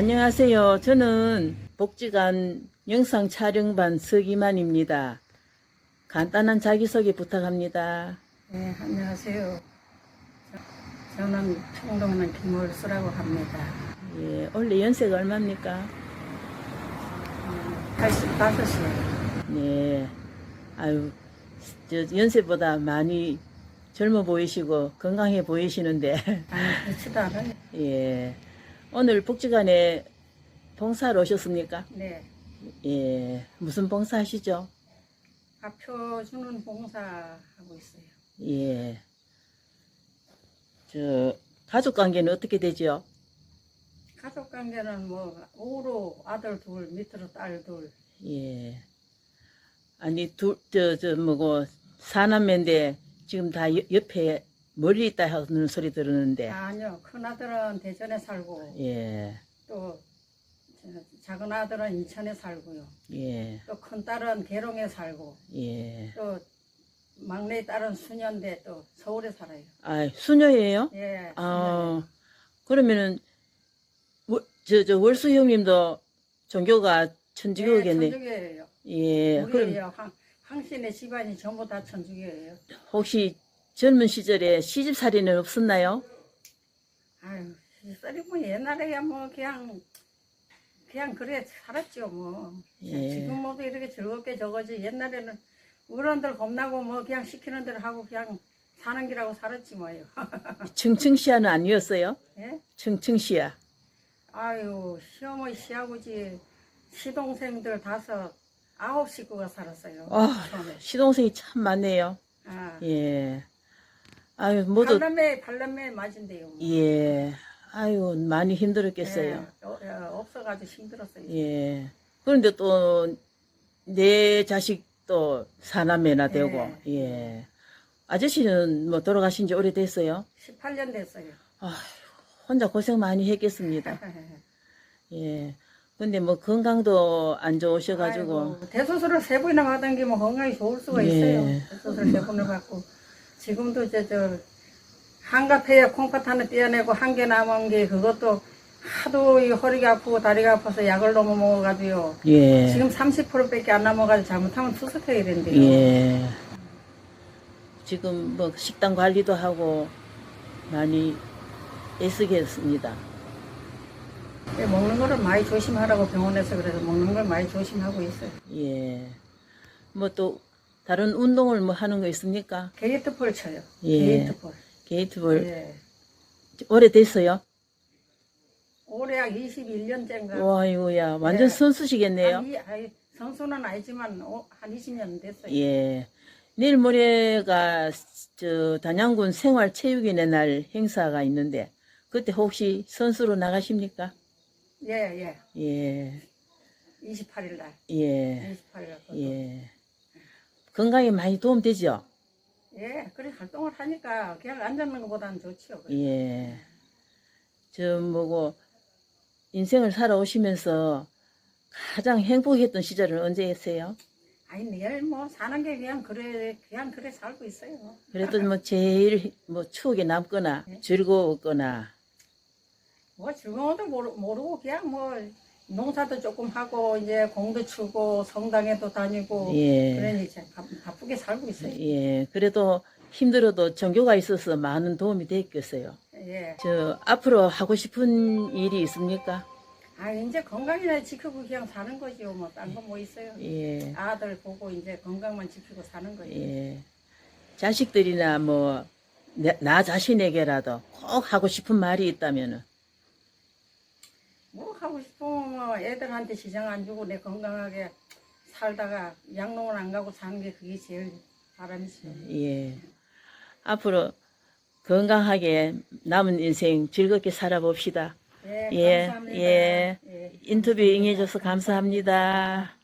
안녕하세요. 저는 복지관 영상 촬영반 서기만입니다. 간단한 자기소개 부탁합니다. 네, 안녕하세요. 저- 저는 청동는 김월수라고 합니다. 예, 원래 연세가 얼마입니까? 85이에요. 네. 아유, 저 연세보다 많이 젊어 보이시고 건강해 보이시는데, 아니, 그렇지도 않아요. 예. 오늘 복지관에 봉사로 오셨습니까? 네, 예. 무슨 봉사 하시죠? 밥표 주는 봉사하고 있어요. 예. 저, 가족 관계는 어떻게 되죠? 가족 관계는 뭐, 우로 아들 둘, 밑으로 딸 둘. 예. 아니, 둘, 저, 저, 뭐고, 사남매인데, 지금 다 여- 옆에 멀리 있다 하는 소리 들었는데, 아니요, 큰아들은 대전에 살고, 예, 또, 저 작은 아들은 인천에 살고요. 예, 또 큰딸은 계룡에 살고, 예. 또 막내 딸은 수년대 또 서울에 살아요. 아, 수녀예요? 예, 아, 그러면은, 월- 저, 저, 월수 형님도 종교가 천주교겠네. 천주교예요. 예, 그럼 우리예요. 항, 항신의 집안이 전부 다 천주교예요. 혹시 젊은 시절에 시집살이는 없었나요? 아유, 썰이 뭐 옛날에야 뭐 그냥 그냥 그래 살았죠 뭐. 예. 지금 모두 이렇게 즐겁게 저거지 옛날에는 어른들 겁나고 뭐 그냥 시키는 대로 하고 그냥 사는 기라고 살았지 뭐요. 청청시야는 아니었어요? 예? 청청시야. 아유 시어머니 시아버지 시동생들 다섯 아홉 식구가 살았어요. 아, 처음에. 시동생이 참 많네요. 아, 예. 아유, 모두, 발남매 발남매 맞은데요. 뭐. 예. 아유, 많이 힘들었겠어요. 예, 어, 어, 없어가지고 힘들었어요. 예. 그런데 또, 내 자식도 사남매나 되고, 예. 예. 아저씨는 뭐 돌아가신 지 오래됐어요? 18년 됐어요. 아, 혼자 고생 많이 했겠습니다. 예. 근데 뭐 건강도 안 좋으셔가지고, 아이고, 대수술을 세 번이나 받은 게 뭐 건강이 좋을 수가 예. 있어요. 대수술 세 번을 받고 지금도 이제 저 한갑해에 콩팥 하나 떼어내고 한 개 남은 게 그것도 하도 이 허리가 아프고 다리가 아파서 약을 너무 먹어가지고요. 예. 지금 30%밖에 안 남아가지고 잘못하면 투석해야 된대요. 예. 지금 뭐 식단 관리도 하고 많이 애쓰겠습니다. 예, 먹는 거를 많이 조심하라고 병원에서 그래서 먹는 걸 많이 조심하고 있어요. 예. 뭐 또 다른 운동을 뭐 하는 거 있습니까? 게이트볼 쳐요. 예. 게이트볼. 게이트볼 예. 오래됐어요? 올해 약 21년째인가. 와이고야 완전 예. 선수시겠네요. 아니, 아니, 선수는 아니지만 어, 한 20년 됐어요. 예. 내일 모레가 저 단양군 생활체육인의 날 행사가 있는데 그때 혹시 선수로 나가십니까? 예, 예. 예. 28일 날. 예. 28일 날. 예. 건강에 많이 도움되죠? 예, 그래 활동을 하니까 그냥 앉는 것보다는 좋지요. 그래. 예. 저 뭐고 인생을 살아오시면서 가장 행복했던 시절은 언제였어요? 아니 내일 뭐 사는 게 그냥 그래 그냥 그래 살고 있어요. 그래도 뭐 제일 뭐 추억에 남거나 즐거웠거나 뭐 즐거워도 모르, 모르고 그냥 뭐 농사도 조금 하고 이제 공도 추고 성당에도 다니고 예. 그러니 이제 바, 바쁘게 살고 있어요. 예. 그래도 힘들어도 종교가 있어서 많은 도움이 됐겠어요. 예. 저 앞으로 하고 싶은 일이 있습니까? 아 이제 건강이나 지키고 그냥 사는 거지요. 뭐딴거뭐 있어요. 예. 아들 보고 이제 건강만 지키고 사는 거지. 예. 자식들이나 뭐, 내- 나 자신에게라도 꼭 하고 싶은 말이 있다면은, 뭐 하고 싶으면 뭐 애들한테 지장 안 주고 내 건강하게 살다가 양로원 안 가고 사는 게 그게 제일 바람이지. 예. 앞으로 건강하게 남은 인생 즐겁게 살아봅시다. 예, 예, 감사합니다. 예. 예. 인터뷰 응해줘서 감사합니다.